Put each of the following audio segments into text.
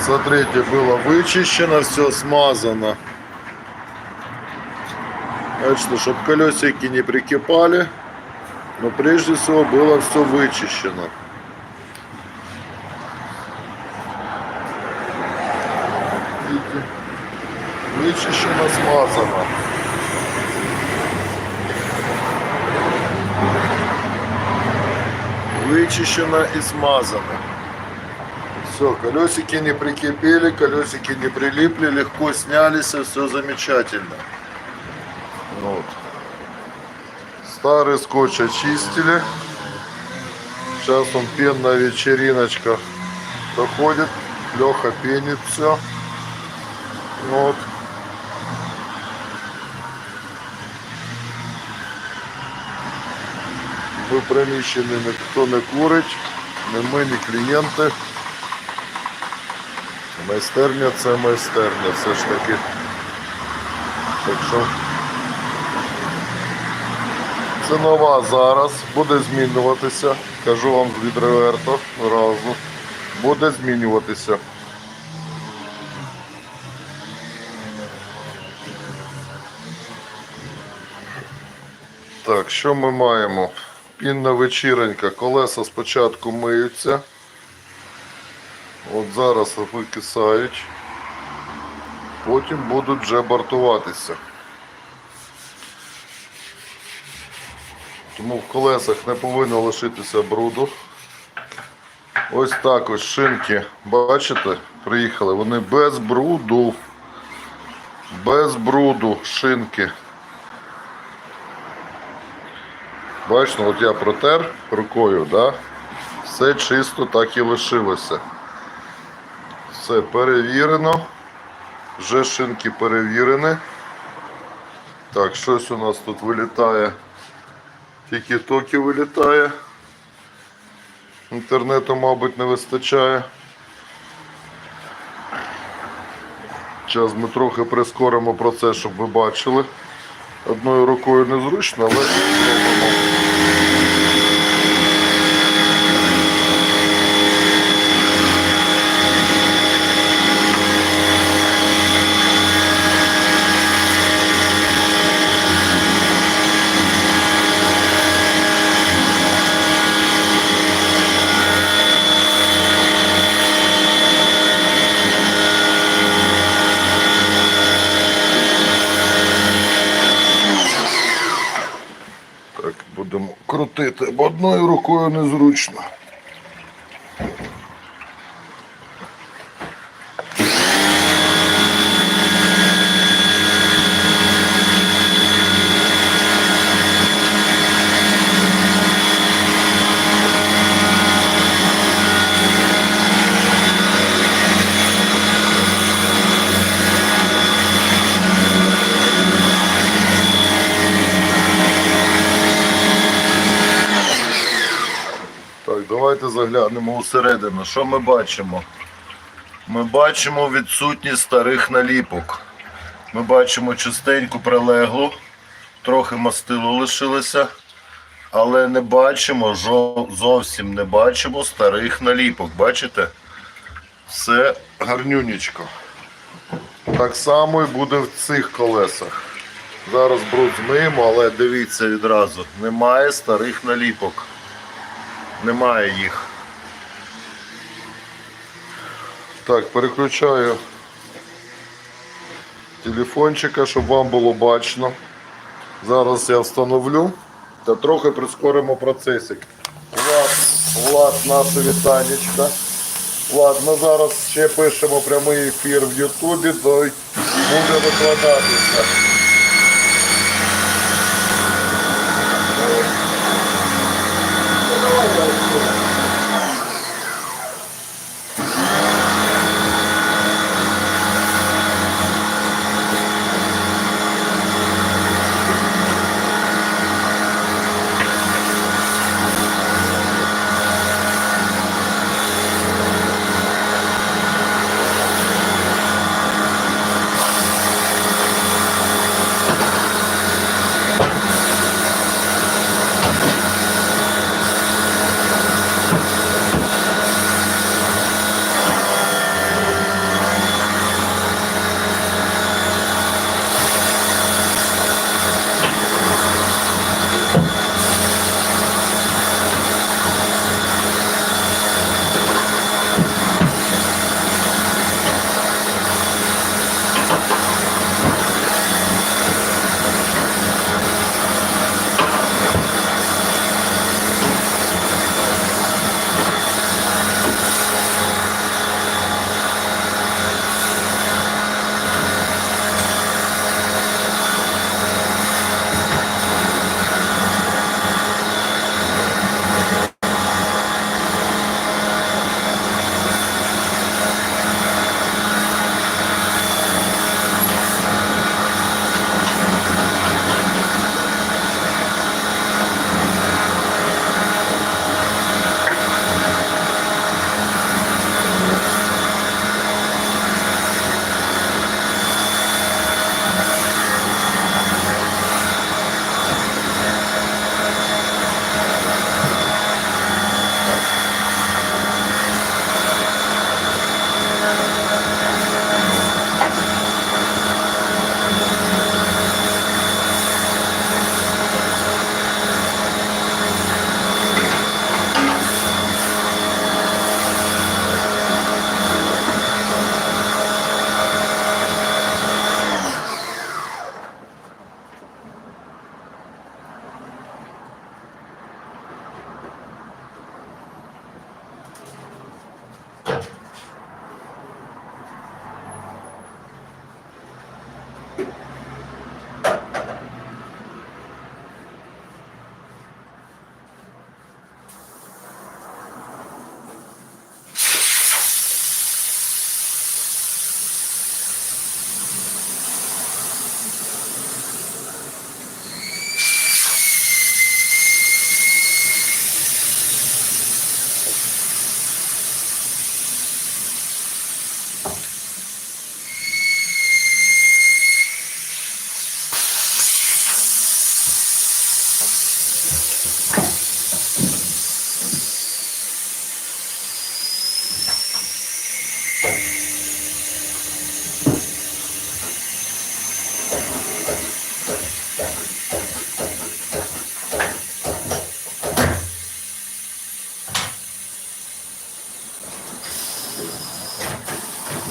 Смотрите, было вычищено, все смазано. Значит, чтобы колесики не прикипали, но прежде всего было все вычищено. Вычищено, смазано. Вычищено и смазано. Все, колесики не прикипели, колесики не прилипли, легко снялись, все замечательно. Вот. Старый скотч очистили. Сейчас он пенная вечериночка проходит. Леха пенит все. Вот. Ми приміщені ніхто не курить, не ми, ні клієнти. Майстерня це майстерня, все ж таки. Так що це нова зараз, буде змінюватися. Кажу вам відверто разу. Буде змінюватися. Так, що ми маємо? Пінна вечіренька, колеса спочатку миються. От зараз викисають. Потім будуть вже бортуватися. Тому в колесах не повинно лишитися бруду. Ось так ось шинки, бачите, приїхали. Вони без бруду. Без бруду шинки. Бачите, от я протер рукою, да? все чисто так і лишилося. Все перевірено. Вже шинки перевірені. Так, щось у нас тут вилітає. Тільки токи вилітає. Інтернету, мабуть, не вистачає. Зараз ми трохи прискоримо процес, щоб ви бачили. Одною рукою незручно, але спробуємо. Так, будемо крутити, бо одною рукою незручно. Так, давайте заглянемо усередину. Що ми бачимо? Ми бачимо відсутність старих наліпок. Ми бачимо чистеньку прилеглу, трохи мастилу лишилося, але не бачимо, зовсім не бачимо старих наліпок. Бачите? Все гарнюнічко. Так само і буде в цих колесах. Зараз бруд змиємо, але дивіться відразу, немає старих наліпок. Немає їх. Так, переключаю телефончика, щоб вам було бачно. Зараз я встановлю та трохи прискоримо процесик. Влад, Влад, наше вітанечка. Ми зараз ще пишемо прямий ефір в Ютубі, то буде викладатися.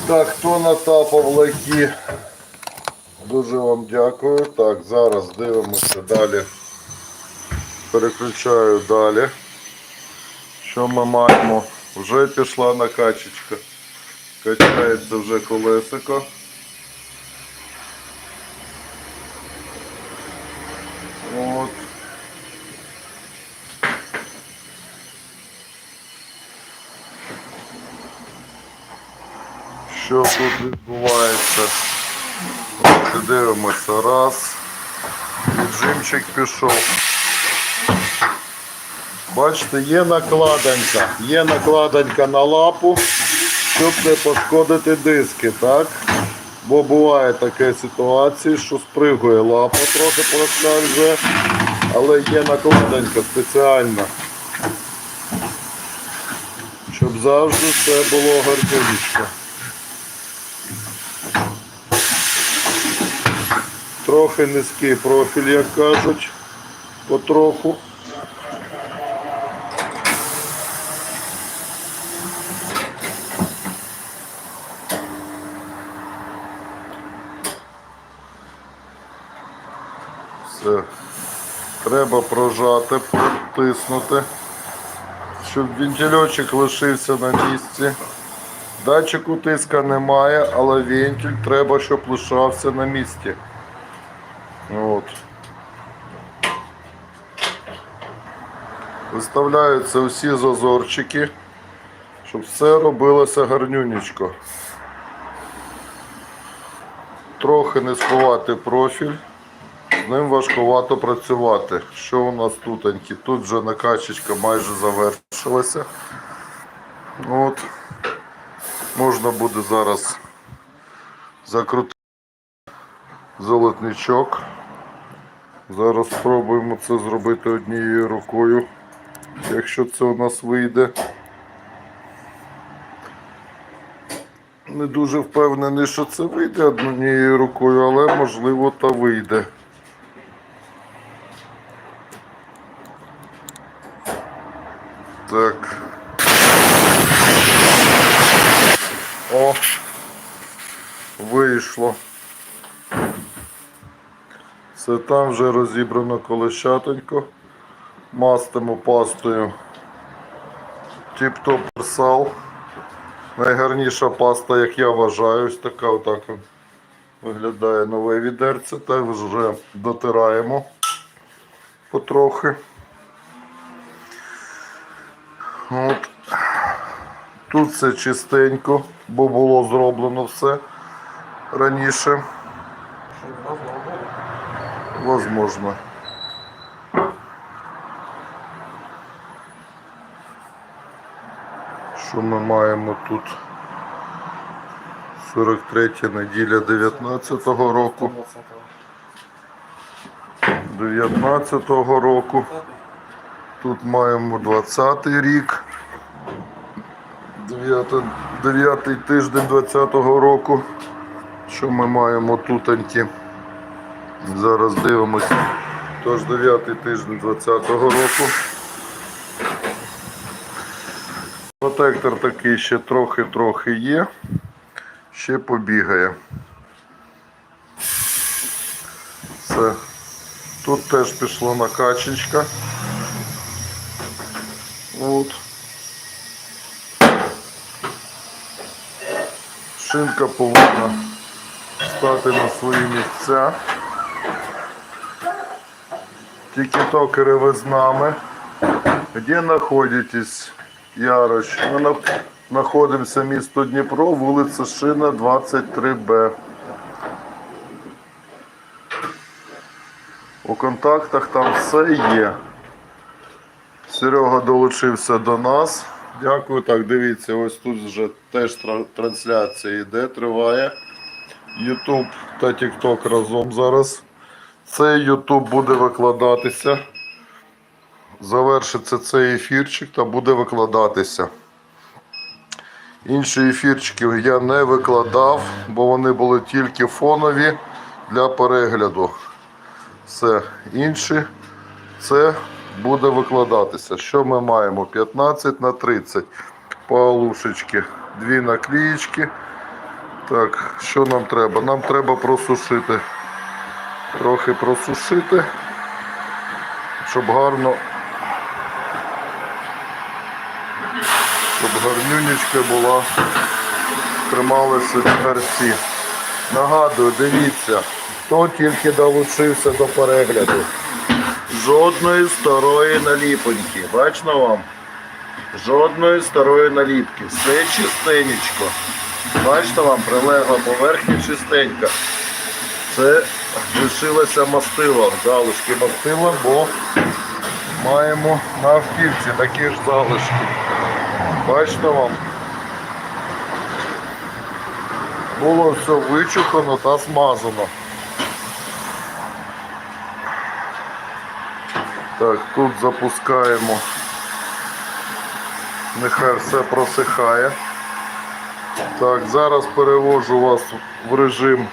Так, хто натапав лайки? Дуже вам дякую. Так, зараз дивимося далі. Переключаю далі. Що ми маємо? Вже пішла накачечка. Качається вже колесико. Що тут відбувається? От, дивимося. Раз. Віджимчик пішов. Бачите, є накладанка. Є накладанка на лапу, щоб не пошкодити диски, так? Бо буває таке ситуація, що спригує лапа, трохи проскальзує, але є накладанка спеціальна. Щоб завжди все було гарненько. Трохи низький профіль, як кажуть, потроху. Все. Треба прожати, протиснути, щоб вентильочок лишився на місці. Датчику тиска немає, але вентиль треба, щоб лишався на місці. От. Виставляються усі зазорчики, щоб все робилося гарнюнечко. Трохи не сховати профіль, з ним важкувато працювати. Що у нас тут? Тут вже накачечка майже завершилася. От. Можна буде зараз закрутити золотничок. Зараз спробуємо це зробити однією рукою, якщо це у нас вийде. Не дуже впевнений, що це вийде однією рукою, але можливо та вийде. Так. О, вийшло. Це там вже розібрано колещатонько. Мастимо пастою Тіп-топ персал. Найгарніша паста, як я вважаю, ось така отак виглядає нове відерце. Так вже дотираємо потрохи. От. Тут все чистенько, бо було зроблено все раніше. Возможно. Що ми маємо тут? 43 неділя 19-го року. 19-го року. Тут маємо 20-й рік. 9 тиждень 20-го року. Що ми маємо тутаньки? Зараз дивимося. Тож 9-й тиждень 20-го року. Протектор такий ще трохи-трохи є. Ще побігає. Все. Тут теж пішла накачечка. От. Шинка повинна стати на свої місця. Тікітокери ви з нами. Де знаходитесь, Ярош? Ми знаходимося місто Дніпро, вулиця Шина, 23Б. У контактах там все є. Серега долучився до нас. Дякую. Так, дивіться, ось тут вже теж трансляція йде, триває. YouTube та TikTok разом зараз. Цей YouTube буде викладатися. Завершиться цей ефірчик та буде викладатися. Інші ефірчики я не викладав, бо вони були тільки фонові для перегляду. Все. Інші це буде викладатися. Що ми маємо? 15 на 30 по алушечки. Дві наклеїчки. Так, що нам треба? Нам треба просушити. Трохи просушити, щоб гарно. Щоб гарнюнечка була, трималися терці. Нагадую, дивіться, хто тільки долучився до перегляду. Жодної старої наліпоньки. Бачно вам? Жодної старої наліпки. Все чистенечко. Бачите вам, прилегла поверхня чистенька. Це лишилося мастило, залишки мастила, бо маємо на автівці такі ж залишки. Бачите вам? Було все вичухано та смазано. Так, тут запускаємо. Нехай все просихає. Так, зараз перевожу вас в режим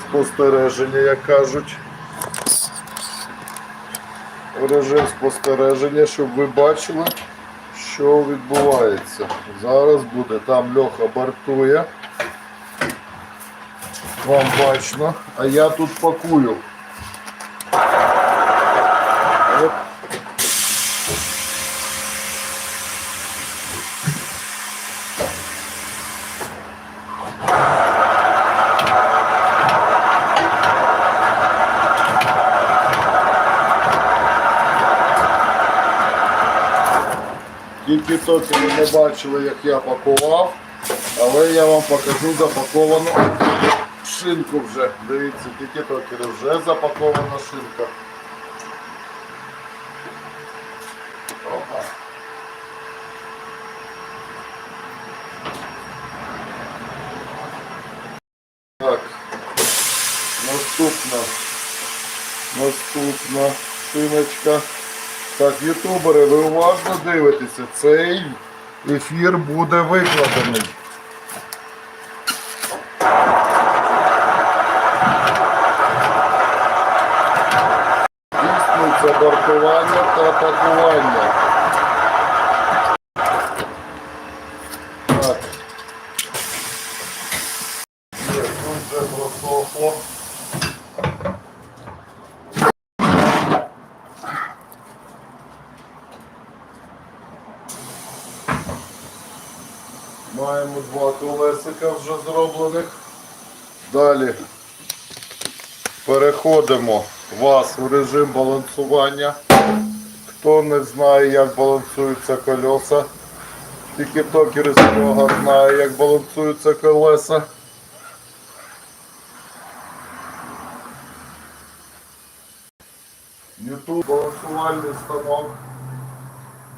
спостереження, як кажуть. В режим спостереження, щоб ви бачили, що відбувається. Зараз буде, там Льоха бортує. Вам бачно, а я тут пакую. Тільки токи ви не бачили, як я пакував, але я вам покажу запаковану шинку вже. Дивіться, тільки токи вже запакована шинка. Опа. Так, наступна, наступна шиночка. Так, ютубери, ви уважно дивитеся, цей ефір буде викладений. Дійснується бортування та пакування. Так. Є, тут вже просохло. Маємо два колесика вже зроблених. Далі переходимо вас в режим балансування. Хто не знає, як балансуються колеса, тільки токери Серега знає, як балансуються колеса. YouTube балансувальний станок.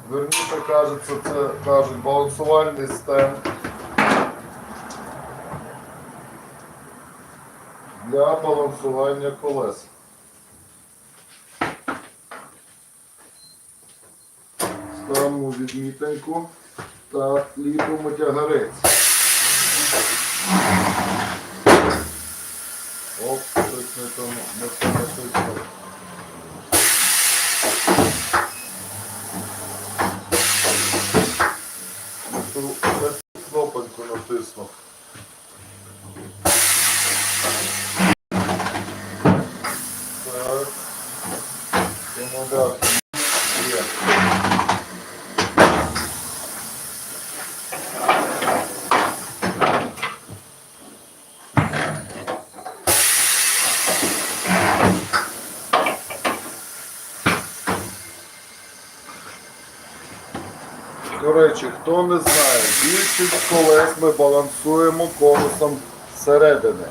Верніше кажеться, це кажуть балансувальний стенд для балансування колес. Ставимо відмітинку та ліпимо тягарець. Оп, щось не тому, не тому. На кнопочку натиснув. Так. Акумулятор. Є. До речі, хто не знає, більшість колес ми балансуємо конусом зсередини.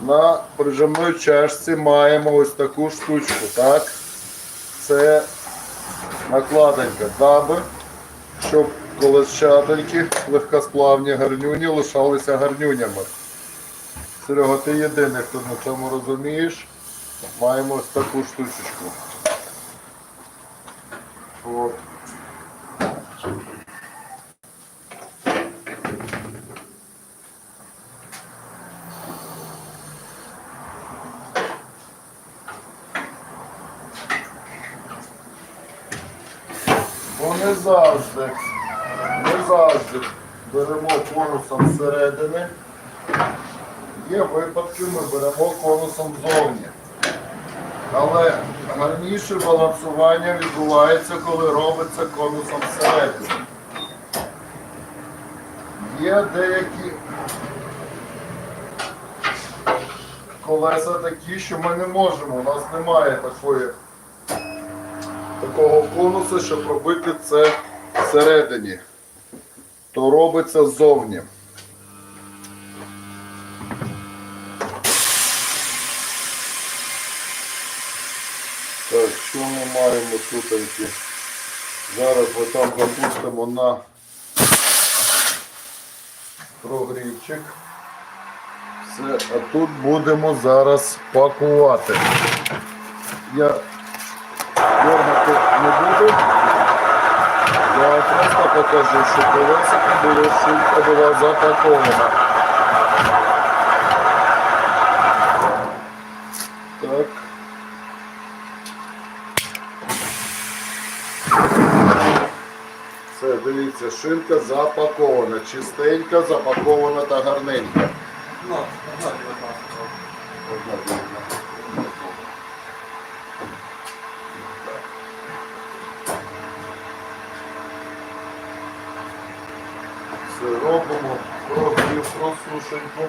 На прижимної чашці маємо ось таку штучку, так? Це накладинка, даби, щоб колесчательки, легкосплавні гарнюні лишалися гарнюнями. Серега, ти єдиний, хто на цьому розумієш. Маємо ось таку штучечку. От. Бо не завжди, беремо конусом зсередини. Є випадки, ми беремо конусом ззовні. Але гарніше балансування відбувається, коли робиться конусом всередині. Є деякі колеса такі, що ми не можемо. У нас немає такої, такого конуса, щоб робити це всередині. То робиться ззовні. Так, що ми маємо тут? Зараз ми там запустимо на прогрівчик. Все, а тут будемо зараз пакувати. Я дергати не буду. Я просто покажу, що колесико було шилька була запакована. Так. Все, дивіться, шинка запакована, чистенька, запакована та гарненька. Ну, одна 19. Одна робимо прогрів просушеньку,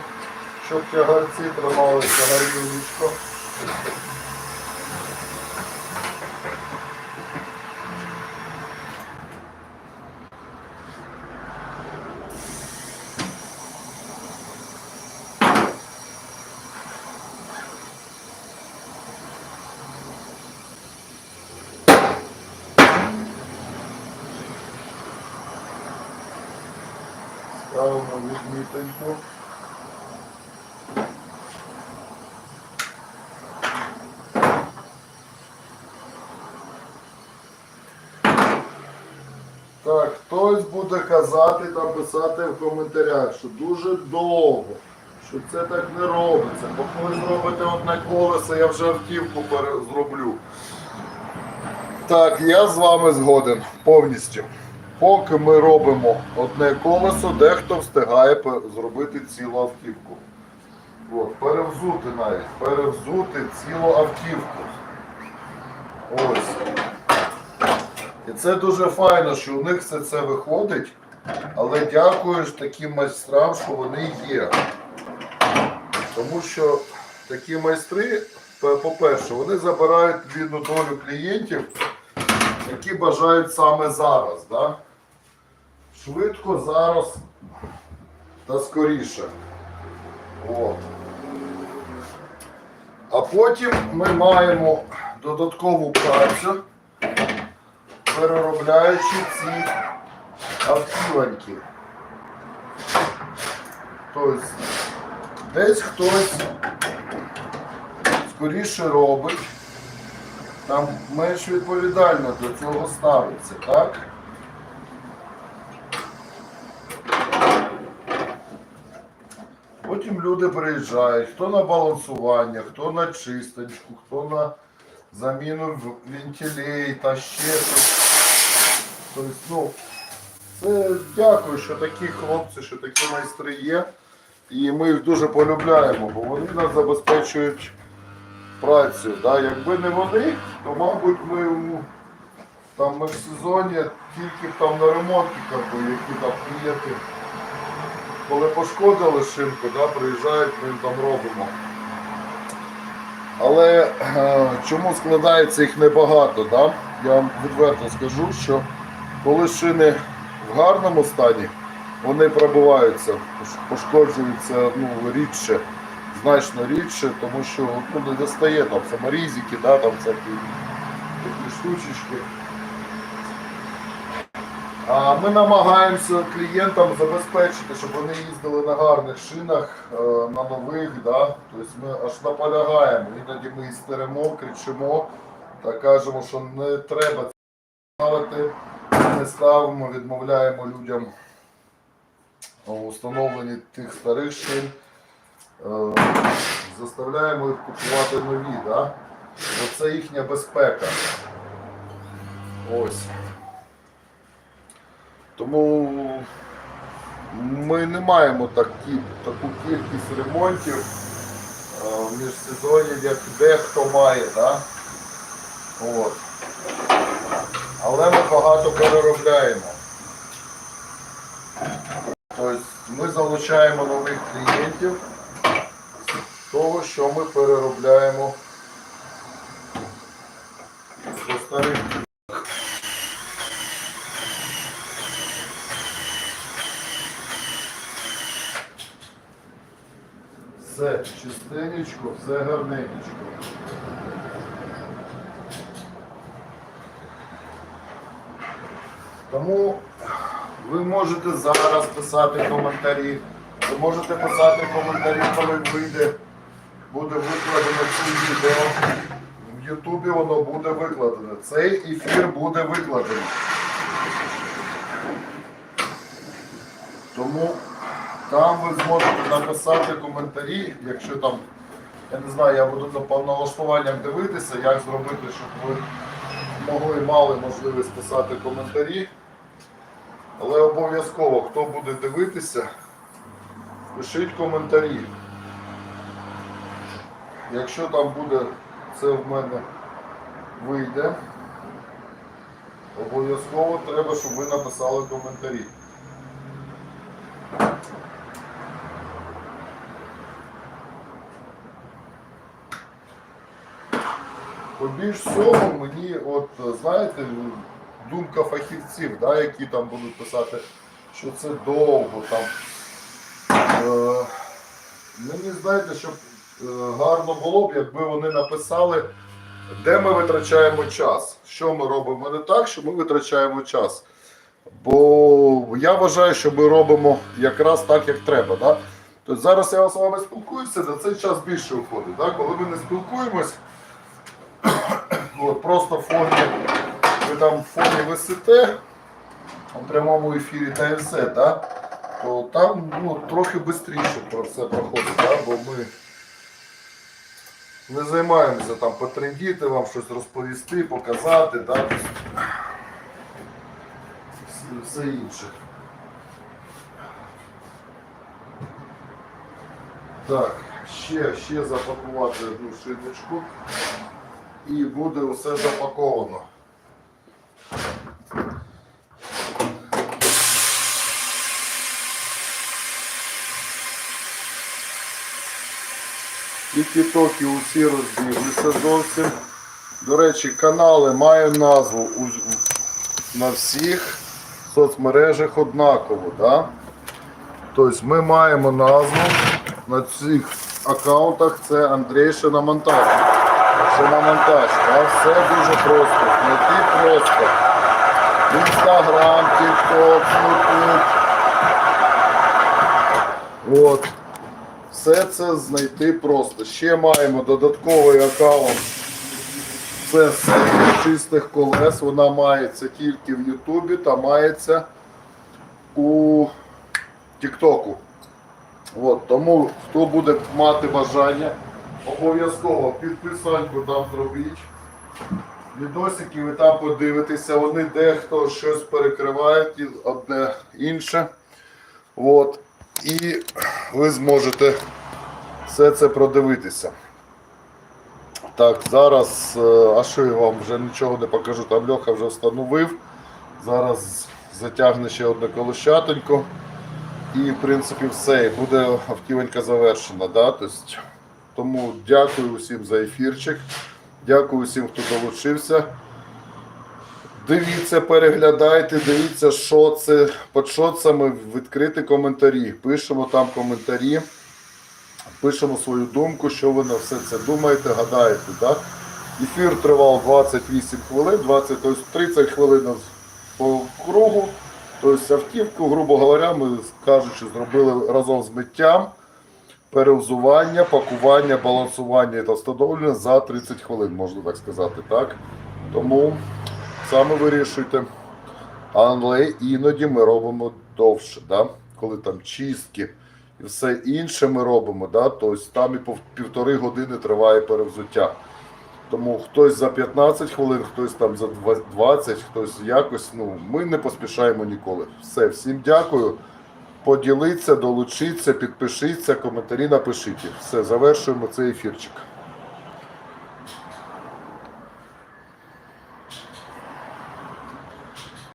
щоб тягарці трималися на рівничко. Ставимо відміточку. Так, хтось буде казати та писати в коментарях, що дуже довго, що це так не робиться. Бо коли зробите одне колесо, я вже автівку зроблю. Так, я з вами згоден повністю. Поки ми робимо одне колесо, дехто встигає зробити цілу автівку. От, перевзути навіть, перевзути цілу автівку. Ось. І це дуже файно, що у них все це виходить, але дякую таким майстрам, що вони є. Тому що такі майстри, по-перше, вони забирають вільну долю клієнтів, які бажають саме зараз. Да? Швидко зараз та скоріше. От. А потім ми маємо додаткову працю, переробляючи ці автіваньки. Тобто десь хтось скоріше робить, там менш відповідально до цього ставиться, так? Потім люди приїжджають, хто на балансування, хто на чисточку, хто на заміну вентилей та ще. Тобто, ну, це дякую, що такі хлопці, що такі майстри є. І ми їх дуже полюбляємо, бо вони нас забезпечують працю. Да? Якби не вони, то мабуть ми там ми в сезоні тільки там на ремонті, які там клієнти коли пошкодили шинку, да, приїжджають, ми їм там робимо. Але е, чому складається їх небагато? Да? Я вам відверто скажу, що коли шини в гарному стані, вони пробиваються, пошкоджуються ну, рідше, значно рідше, тому що ну, не достає там саморізики, да, там всякі такі штучечки. Ми намагаємося клієнтам забезпечити, щоб вони їздили на гарних шинах, е, на нових. Да? Тобто ми аж наполягаємо. Іноді ми істеремо, кричимо та кажемо, що не треба це ставити, не ставимо, відмовляємо людям у встановленні тих старих шин. Е, Заставляємо їх купувати нові, да? бо це їхня безпека. Ось. Тому ми не маємо такі, таку кількість ремонтів е, в міжсезонні, як дехто має. Да? От. Але ми багато переробляємо. Тобто ми залучаємо нових клієнтів з того, що ми переробляємо до старих. Все чистенечко, все гарненечко. Тому ви можете зараз писати коментарі. Ви можете писати коментарі, коли вийде, буде викладено це відео. В Ютубі воно буде викладено. Цей ефір буде викладений. Тому там ви зможете написати коментарі, якщо там, я не знаю, я буду за повналаштуванням дивитися, як зробити, щоб ви могли мали можливість писати коментарі. Але обов'язково, хто буде дивитися, пишіть коментарі. Якщо там буде це в мене вийде, обов'язково треба, щоб ви написали коментарі. Побільш всього мені, от знаєте, думка фахівців, да, які там будуть писати, що це довго там. Е, мені знаєте, щоб е, гарно було б, якби вони написали, де ми витрачаємо час. Що ми робимо не так, що ми витрачаємо час. Бо я вважаю, що ми робимо якраз так, як треба. Да? Тобто зараз я з вами спілкуюся, на цей час більше уходить. Да? Коли ми не спілкуємось, от, просто в фоні, ви там в фоні висите у прямому ефірі та і все, да? то там ну, трохи швидше про все проходить, да? бо ми не займаємося там потрендіти, вам щось розповісти, показати, да? все інше. Так, ще, ще запакувати одну шиночку і буде все запаковано. Тільки-токи усі розбіглися зовсім. До речі, канали мають назву на всіх соцмережах однаково. Да? Тобто ми маємо назву на цих аккаунтах це Андрій Шиномонтаж. Шиномонтаж. Да? Все дуже просто. Знайти просто. Інстаграм, Тікток, Ютуб. От. Все це знайти просто. Ще маємо додатковий аккаунт. Це серія чистих колес. Вона мається тільки в Ютубі та мається у Тіктоку. Тому хто буде мати бажання, обов'язково підписаньку там зробіть. Відосики ви там подивитеся, вони дехто щось перекривають одне інше. От. І ви зможете все це продивитися. Так, зараз, е, а що я вам вже нічого не покажу, там Льоха вже встановив. Зараз затягне ще одне колощатонько. І, в принципі, все. Буде автівонька завершена. Да? Тобто, тому дякую усім за ефірчик. Дякую усім, хто долучився. Дивіться, переглядайте, дивіться, що це, під що це ми коментарі. Пишемо там коментарі, пишемо свою думку, що ви на все це думаєте, гадаєте. Да? Ефір тривав 28 хвилин, 20, тобто 30 хвилин по кругу. Тобто автівку, грубо говоря, ми кажучи, зробили разом з миттям, перевзування, пакування, балансування та встановлення за 30 хвилин, можна так сказати. так? Тому саме вирішуйте. Але іноді ми робимо довше, да? коли там чистки і все інше ми робимо, да? тобто там і півтори години триває перевзуття. Тому хтось за 15 хвилин, хтось там за 20, хтось якось. Ну, ми не поспішаємо ніколи. Все, всім дякую. Поділіться, долучіться, підпишіться, коментарі напишіть. Все, завершуємо цей ефірчик.